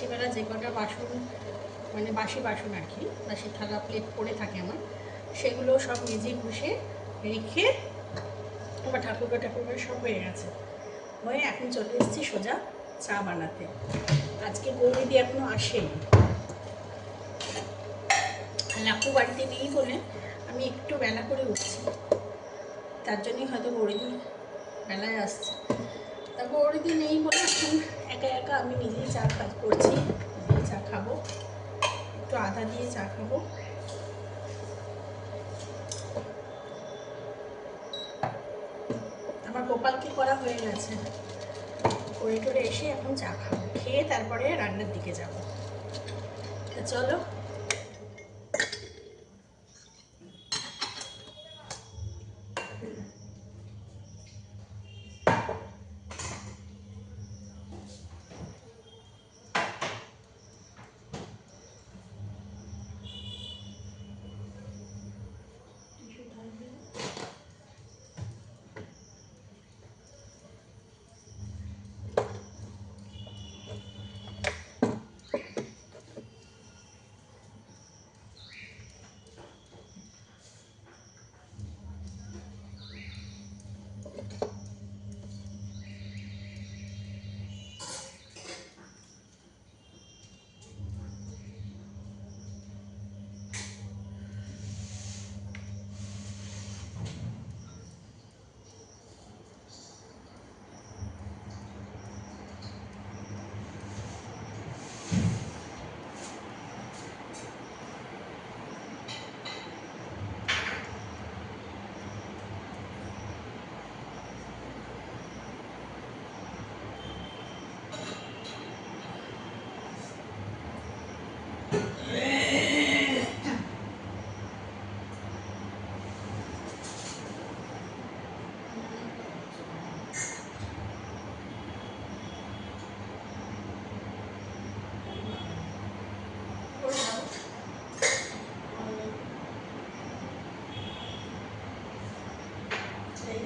রাত্রিবেলা যে কটা বাসন মানে বাসি বাসন আর কি বাসি থালা প্লেট পড়ে থাকে আমার, সেগুলো সব নিজে ঘষে রেখে আমার ঠাকুরঘর ঠাকুরঘর সব হয়ে গেছে। হয়ে এখন চলে এসেছি সোজা চা বানাতে। আজকে গৌরীদি এখনও আসেনি। লাকু বাড়িতে নেই বলে আমি একটু বেলা করে উঠছি। তার জন্যই হয়তো গৌরীদি বেলায় আসছে। তা গৌরীদি নেই বলে এখন একা একা আমি নিজেই চা কাজ করছি চা খাব। একটু আদা দিয়ে চা খাব। আমার গোপালকে করা হয়ে গেছে? করে টোরে এসে এখন চা খাব, খেয়ে তারপরে রান্নার দিকে যাব। চলো।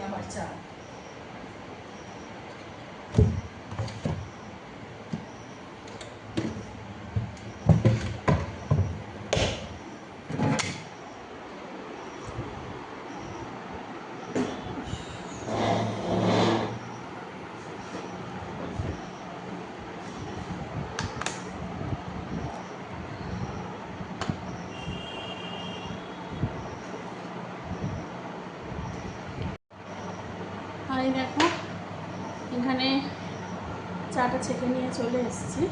এই আমার চা দেখো, এখানে চাটা ছেঁকে নিয়ে চলে এসেছি।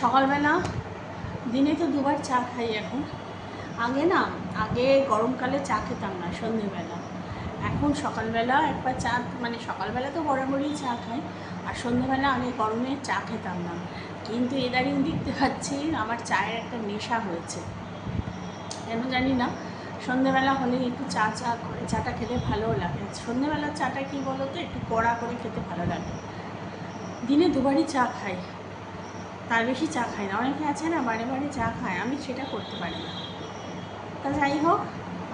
সকালবেলা দিনে তো দুবার চা খাই এখন। আগে না, আগে গরমকালে চা খেতাম না সন্ধেবেলা। এখন সকালবেলা একবার চা মানে সকালবেলা তো বরাবরই চা খাই, আর সন্ধেবেলা আগে গরমে চা খেতাম না। কিন্তু এদারিং দেখতে পাচ্ছি আমার চায়ের একটা নেশা হয়েছে। কেন জানি না সন্ধেবেলা হলে একটু চা চা করে চাটা খেতে ভালোও লাগে। সন্ধেবেলার চাটা কি বলো তো একটু কড়া করে খেতে ভালো লাগে। দিনে দুবারই চা খাই। তার বেশি চা খাই না। অনেকে আছে না বারে বারে চা খায়। আমি সেটা করতে পারি না। তা যাই হোক।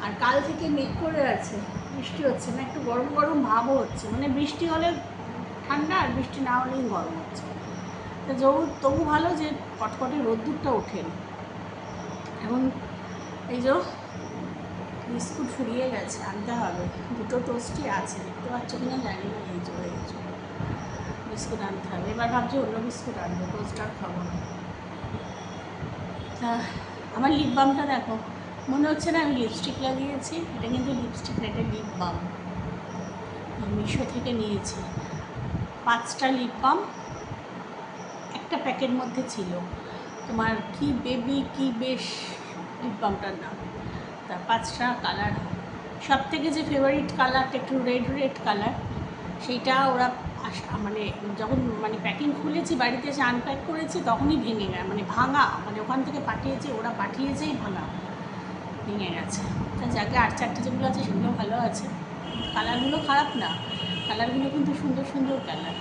আর কাল থেকে মেঘ করে আছে। বৃষ্টি হচ্ছে না একটু গরম গরম ভাবও হচ্ছে। মানে বৃষ্টি হলে ঠান্ডা আর বৃষ্টি না হলেই গরম হচ্ছে। তো তবু তবু ভালো যে কটকটে রোদ্দুরটা ওঠেন। এখন এই যে বিস্কুট ফুরিয়ে গেছে, আনতে হবে। দুটো টোস্টই আছে, দেখতে পাচ্ছ কিনা জানি না, এই যে এই যে বিস্কুট আনতে হবে। এবার ভাবছি অন্য বিস্কুট আনব টোস্ট আর খাব না। তা আমার লিপ বামটা দেখো, মনে হচ্ছে না আমি লিপস্টিক লাগিয়েছি, এটা কিন্তু লিপস্টিক না, এটা লিপ বাম মিশো থেকে নিয়েছি। পাঁচটা লিপ বাম একটা প্যাকের মধ্যে ছিল। তোমার কি বেবি কি বেশ লিপ বামটার নাম। পাঁচটা কালার সব থেকে যে ফেভারিট কালারটা একটু রেড রেড কালার সেইটা ওরা মানে যখন মানে প্যাকিং খুলেছি, বাড়িতে এসে আনপ্যাক করেছি, তখনই ভেঙে গেছে মানে ভাঙা মানে ওখান থেকে পাঠিয়েছে, ওরা পাঠিয়েছেই ভাঙা, ভেঙে গেছে। তা যাকে, আর চারটে যেগুলো আছে, সেগুলো ভালো আছে। কালারগুলো খারাপ না কালারগুলো কিন্তু সুন্দর সুন্দর কালার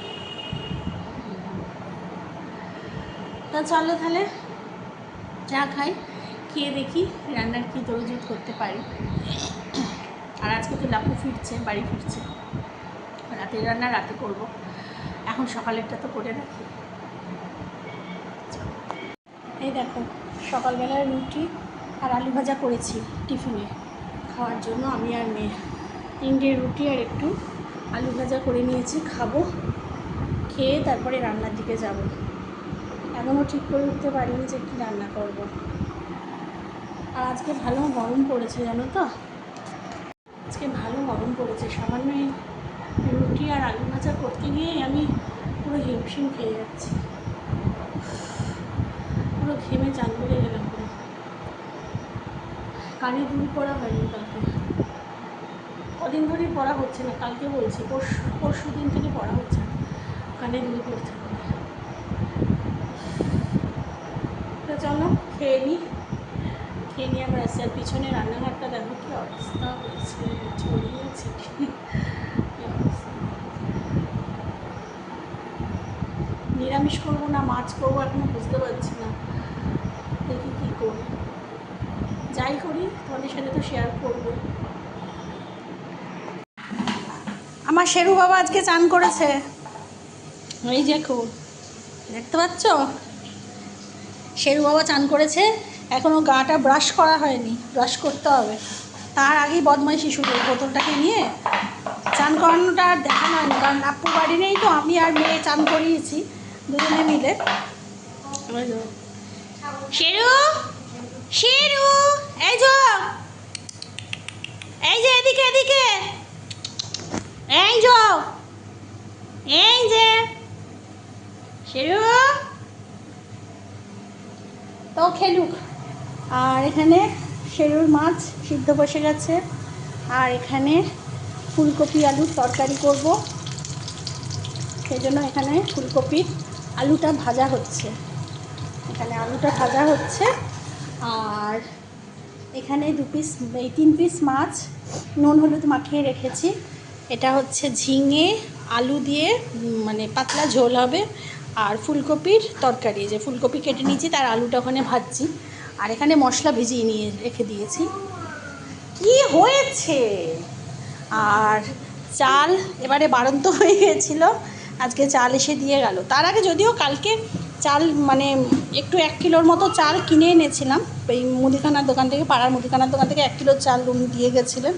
তা চলো তাহলে, চা খাই। খেয়ে দেখি রান্নার কী দরজুত করতে পারি। আর আজকে তো লাপু ফিরছে, বাড়ি ফিরছে। রাতের রান্না রাতে করব। এখন সকালেরটা তো করে রাখি। এই দেখো সকালবেলায় রুটি আর আলু ভাজা করেছি টিফিনে। খাওয়ার জন্য আমি আর মেয়ে। তিনটে রুটি আর একটু আলু ভাজা করে নিয়েছি, খাব। খেয়ে তারপরে রান্নার দিকে যাব। এখনও ঠিক করে উঠতে পারিনি যে কী রান্না করব। আর আজকে ভালো গরম পড়েছে, জানো তো? আজকে ভালো গরম পড়েছে। সামান্য রুটি আর আলু ভাজা করতে গিয়েই আমি পুরো হিমশিম খেয়ে যাচ্ছি। পুরো ঘেমে চান করে গেলাম পুরো। কানে দুল পড়া হয়নি কালকে। কদিন ধরেই পড়া হচ্ছে না, কালকে বলছি, পরশু পরশু দিন থেকে পড়া হচ্ছে না। কানে দুল পড়ছে তো চলো, খেয়ে নিই খেয়ে নিয়ে আমরা আর পিছনে রান্নাঘরটা দেখো কি অবস্থা হয়েছে ছড়িয়েছে কি? নিরামিষ করব না, মাছ করব এখনও বুঝতে পারছি না। দেখি কী করি। যাই করি, তোমাদের সাথে তো শেয়ার করব আমার শেরু বাবা আজকে চান করেছে। এই দেখো, দেখতে পাচ্ছ? শেরু বাবা চান করেছে। এখনও গাটা ব্রাশ করা হয়নি ব্রাশ করতে হবে। তার আগেই বদমাইশি শুরু বোতলটাকে নিয়ে। চান করানোটা আর দেখানো হয়নি, কারণ আপু বাড়ি নেই তো, আমি আর মেয়ে চান করিয়েছি, দুজনে মিলে। শেরু শেরু, এই যো, এই যে এদিকে এদিকে। এই যো, এই যে। শেরু, তো খেলুক। আর এখানে শেরুর মাছ সিদ্ধ বসে গেছে। আর এখানে ফুলকপি আলুর তরকারি করব। সেই জন্য এখানে ফুলকপির আলুটা ভাজা হচ্ছে। এখানে আলুটা ভাজা হচ্ছে। আর এখানে দু পিস, এই তিন পিস মাছ নুন হলুদ মাখিয়ে রেখেছি। এটা হচ্ছে ঝিঙে, আলু দিয়ে মানে পাতলা ঝোল হবে। আর ফুলকপির তরকারি, যে ফুলকপি কেটে নিয়েছি, তার আলুটা ওখানে ভাজছি। আর এখানে মশলা ভিজিয়ে নিয়ে রেখে দিয়েছি। কি হয়েছে? আর চাল এবারে বাড়ন্ত হয়ে গেছিল আজকে চাল এসে দিয়ে গেল। তার আগে যদিও কালকে চাল মানে একটু এক কিলোর মতো চাল কিনে এনেছিলাম, এই মুদিখানার দোকান থেকে, পাড়ার মুদিখানার দোকান থেকে এক কিলো চাল উনি দিয়ে গেছিলেন।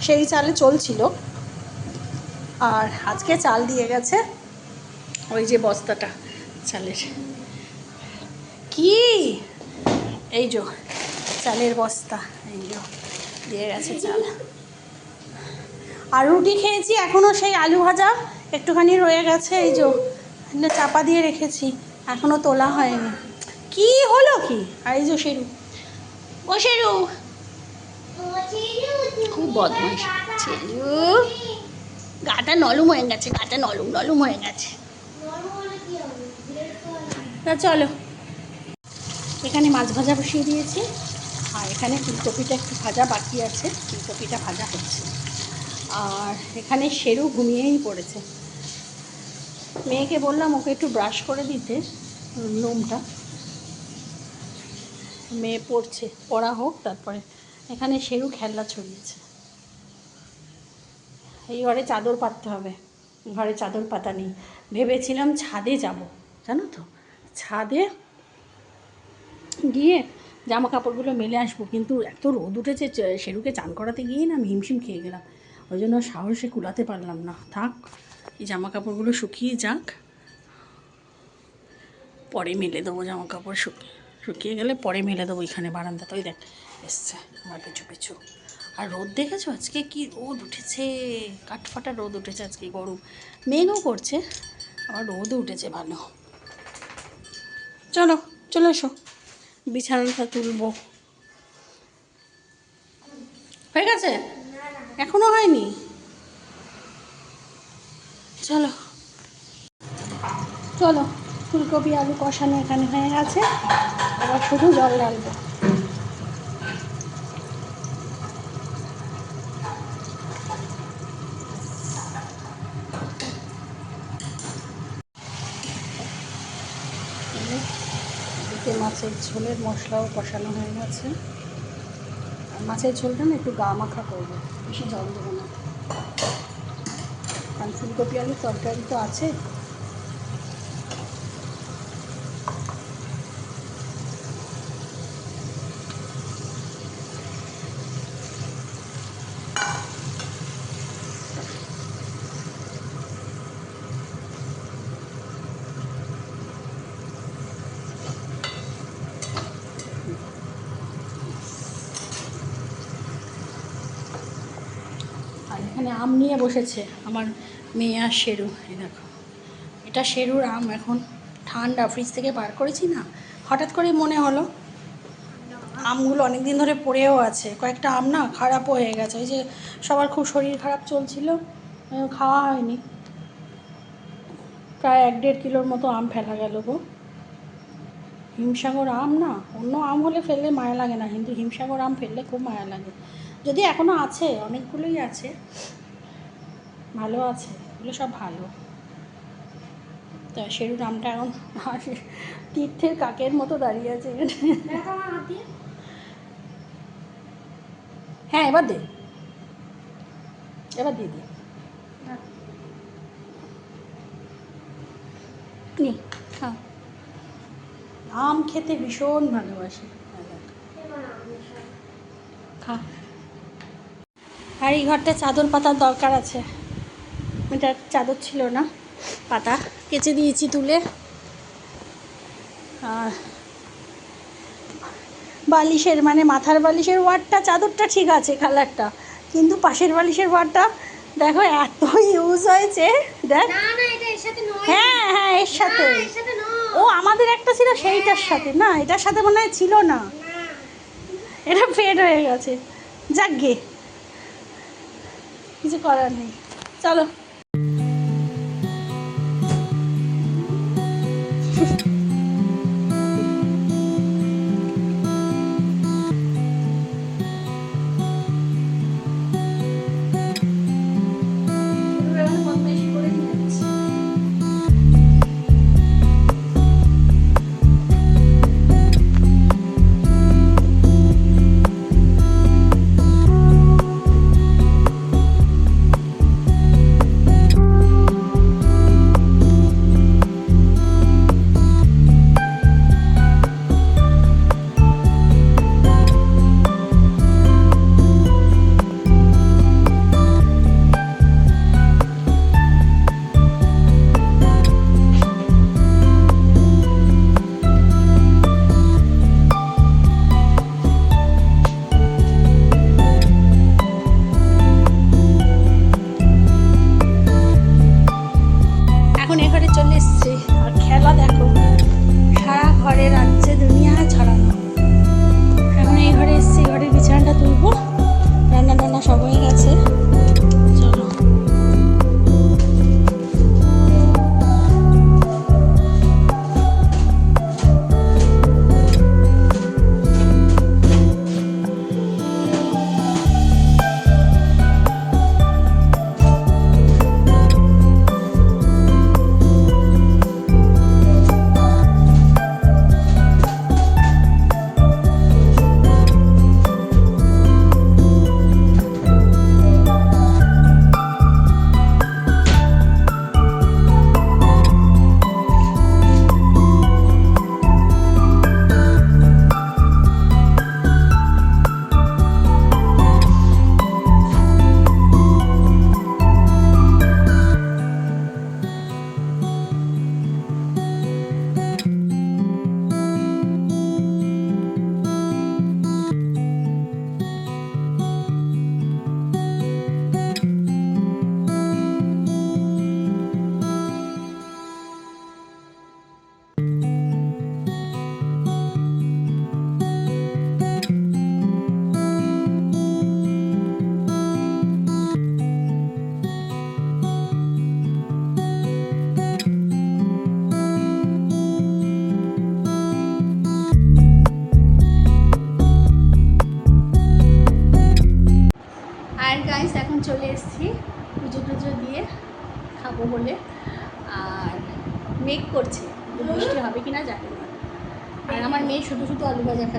সেই চালে চলছিল। আর আজকে চাল দিয়ে গেছে, ওই যে বস্তাটা চালের। কি? এই যো, চালের বস্তা, এই যো, দিয়ে গেছে চাল। আর রুটি খেয়েছি এখনও সেই আলু ভাজা একটুখানি রয়ে গেছে, এই যো চাপা দিয়ে রেখেছি এখনও তোলা হয়নি। কি হলো কি? আর এই যে শেরু। ও শেরু। খুব বদমাইশ শেরু গাটা নলুম হয়ে গেছে, গাটা নলুম নলুম হয়ে গেছে। চলো। এখানে মাছ ভাজা বসিয়ে দিয়েছি। আর এখানে ফুলকপিটা একটু ভাজা বাকি আছে, ফুলকপিটা ভাজা হচ্ছে। আর এখানে সেরু ঘুমিয়েই পড়েছে। মেয়েকে বললাম, ওকে একটু ব্রাশ করে দিতে, লোমটা। মেয়ে পড়ছে, পড়া হোক তারপরে। এখানে সেরু খেলনা ছড়িয়েছে। এই ঘরে চাদর পাততে হবে। ঘরে চাদর পাতা নেই। ভেবেছিলাম ছাদে যাব, জানো তো? ছাদে গিয়ে জামা কাপড়গুলো মেলে আসব। কিন্তু এত রোদ উঠেছে সেরুকে চান করাতে গিয়ে না আমি হিমশিম খেয়ে গেলাম। ওই জন্য সাহসে কুলাতে পারলাম না। থাক, এই জামা কাপড়গুলো শুকিয়ে যাক। পরে মেলে দেবো জামা কাপড় শুকিয়ে। শুকিয়ে গেলে পরে মেলে দেবো এখানে বারান্দাতে। ওই দেখ, এসছে আমার পিছু পিছু। আর রোদ দেখেছ? আজকে কি রোদ উঠেছে? কাঠফাটা রোদ উঠেছে আজকে, গরম। মেঘও করছে, আবার রোদও উঠেছে ভালো। চলো, চলে এসো। বিছানাটা তুলবো। হয়ে গেছে? এখনও হয়নি? চলো। চলো, ফুলকপি, আলু কষানো এখানে হয়ে গেছে। এবার শুধু জল ডালবো এদিকে মাছের ঝোলের মশলাও কষানো হয়ে গেছে। আর মাছের ঝোলটা না একটু গা মাখা করব, বেশি জল দেবো না। কারণ ফুলকপি আলুর তরকারি তো আছে। এখানে আম নিয়ে বসেছে। আমার মেয়ে আর শেরু। এই দেখো। এটা শেরুর আম। এখন ঠান্ডা। ফ্রিজ থেকে বার করেছি না? হঠাৎ করে মনে হলো, আমগুলো অনেক দিন ধরে পড়েও আছে। কয়েকটা আম না খারাপও হয়ে গেছে। ওই যে সবার খুব শরীর খারাপ চলছিল, খাওয়া হয়নি। প্রায় এক দেড় কিলোর মতো আম ফেলা গেল গো। হিমসাগর আম না অন্য আম হলে ফেললে মায়া লাগে না কিন্তু হিমসাগর আম ফেললে খুব মায়া লাগে। যদি এখনও আছে অনেকগুলোই আছে ভালো আছে এগুলো সব ভালো। তা সেরু আমটা এখন তীর্থের কাকের মতো দাঁড়িয়ে আছে হ্যাঁ এবার দে। এবার দিয়ে দে। নি খা। আম খেতে ভীষণ ভালোবাসি। খা। আর এই ঘরটা চাদর পাতার দরকার আছে। এটা চাদর ছিল না পাতা কেচে দিয়েছি তুলে। আর বালিশের মানে মাথার বালিশের ওয়ার্ডটা চাদরটা ঠিক আছে কালারটা কিন্তু পাশের বালিশের ওয়ার্ডটা দেখো এত ইউজ হয়েছে। দেখ। হ্যাঁ হ্যাঁ এর সাথে ও আমাদের একটা ছিল সেইটার সাথে। না, এটার সাথে মনে হয় ছিল না। এটা ফেড হয়ে গেছে। যাক গে। কিছু করার নেই। চলো।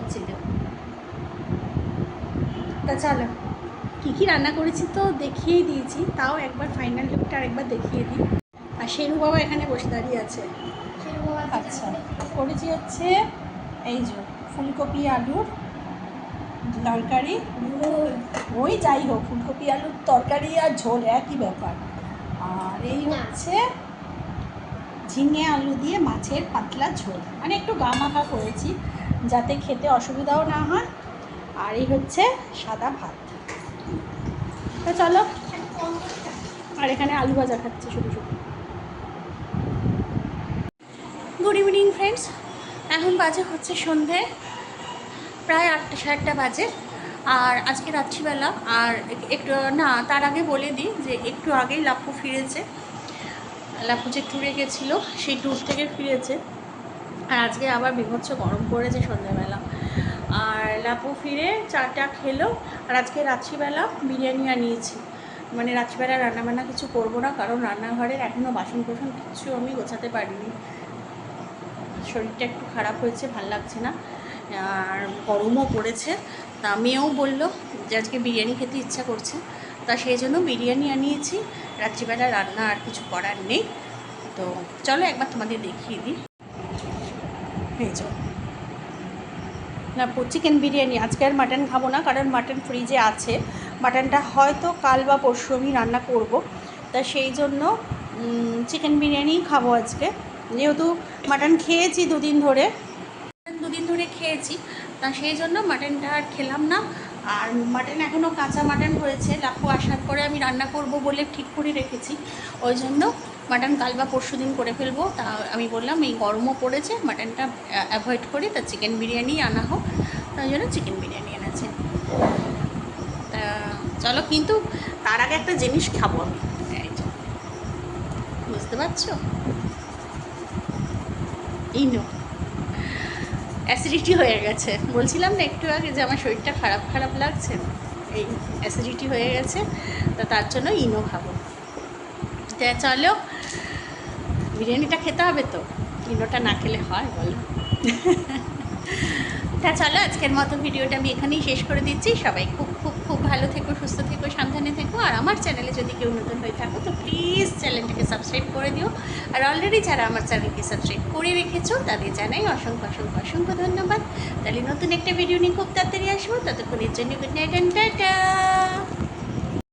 খাচ্ছিল তা চলো কী কী রান্না করেছি তো দেখিয়েই দিয়েছি তাও একবার ফাইনাল লুকটা আরেকবার দেখিয়ে দিই। আর শেরু বাবা এখানে বসে দাঁড়িয়ে আছে। আচ্ছা করেছি হচ্ছে এই যে ফুলকপি আলুর তরকারি। ওই যাই হোক ফুলকপি আলুর তরকারি আর ঝোল একই ব্যাপার। আর এই হচ্ছে ঝিঙে আলু দিয়ে মাছের পাতলা ঝোল। মানে একটু গা মাখা করেছি। যাতে খেতে অসুবিধাও না হয়। আর এই হচ্ছে সাদা ভাত। তো চলো, আর এখানে আলু ভাজা খাচ্ছে শুধু শুধু। গুড ইভিনিং ফ্রেন্ডস এখন বাজে হচ্ছে সন্ধে, প্রায় আটটা সাড়ে আটটা বাজে। আর আজকে রাত্রিবেলা, আর একটু, না, তার আগে বলে দিই যে একটু আগেই লাপ্পু ফিরেছে। লাপ্পু যে ট্যুরে গেছিল, সেই ট্যুর থেকে ফিরেছে। আর আজকে আবার বিভৎস গরম পড়েছে সন্ধ্যাবেলা। আর লাপু ফিরে চাটা খেলো, আর আজকে রাত্রিবেলা বিরিয়ানি আনিয়েছি। মানে রাত্রিবেলা রান্নাবান্না কিছু করব না, কারণ রান্নাঘরের এখনও বাসন কোসন কিছু আমি গোছাতে পারিনি। শরীরটা একটু খারাপ হয়েছে, ভালো লাগছে না। আর গরমও পড়েছে। তা মেয়েও বলল যে আজকে বিরিয়ানি খেতে ইচ্ছা করছে। তা সেই জন্য বিরিয়ানি আনিয়েছি। রাত্রিবেলা রান্না আর কিছু করার নেই। তো চলো একবার তোমাদের দেখিয়ে দিই। এই যাও। না, চিকেন বিরিয়ানি, আজকে আর মাটন খাব না, কারণ মাটন ফ্রিজে আছে। মাটনটা হয়তো কাল বা পরশু আমি রান্না করব। তা সেই জন্য চিকেন বিরিয়ানিই খাব আজকে। যেহেতু মাটন খেয়েছি দুদিন ধরে দুদিন ধরে খেয়েছি, তা সেই জন্য মাটনটা আর খেলাম না। আর মাটন এখনও কাঁচা মাটন হয়েছে। লাফু আসার পরে আমি রান্না করব বলে ঠিক করে রেখেছি। ওই জন্য মাটন কাল বা পরশু দিন করে ফেলব। তা আমি বললাম, এই গরমও পড়েছে, মাটনটা অ্যাভয়েড করি। তা চিকেন বিরিয়ানি আনা হোক। তাই জন্য চিকেন বিরিয়ানি এনেছে। তা চলো, কিন্তু তার আগে একটা জিনিস খাব আমি। এই। বুঝতে পারছ? ইনো অ্যাসিডিটি হয়ে গেছে। বলছিলাম না একটু আগে যে আমার শরীরটা খারাপ খারাপ লাগছে? এই অ্যাসিডিটি হয়ে গেছে, তা তার জন্য ইনো খাব। তা চলো, বিরিয়ানিটা খেতে হবে তো? ইনোটা না খেলে হয় বলো। তা চলো, আজকের মতো ভিডিওটা আমি এখানেই শেষ করে দিচ্ছি। সবাই খুব খুব ভালো থেকো, সুস্থ থেকো, সাবধানে থেকো। আর আমার চ্যানেলে যদি কেউ নতুন হয়ে থাকো, তো প্লিজ চ্যানেলটিকে সাবস্ক্রাইব করে দিও। আর অলরেডি যারা আমার চ্যানেলকে সাবস্ক্রাইব করে রেখেছো, তাদের জানাই অসংখ্য অসংখ্য অসংখ্য ধন্যবাদ। তাহলে নতুন একটা ভিডিও নিয়ে খুব তাড়াতাড়ি আসব। ততক্ষণের জন্য গুড নাইট অ্যান্ড টাটা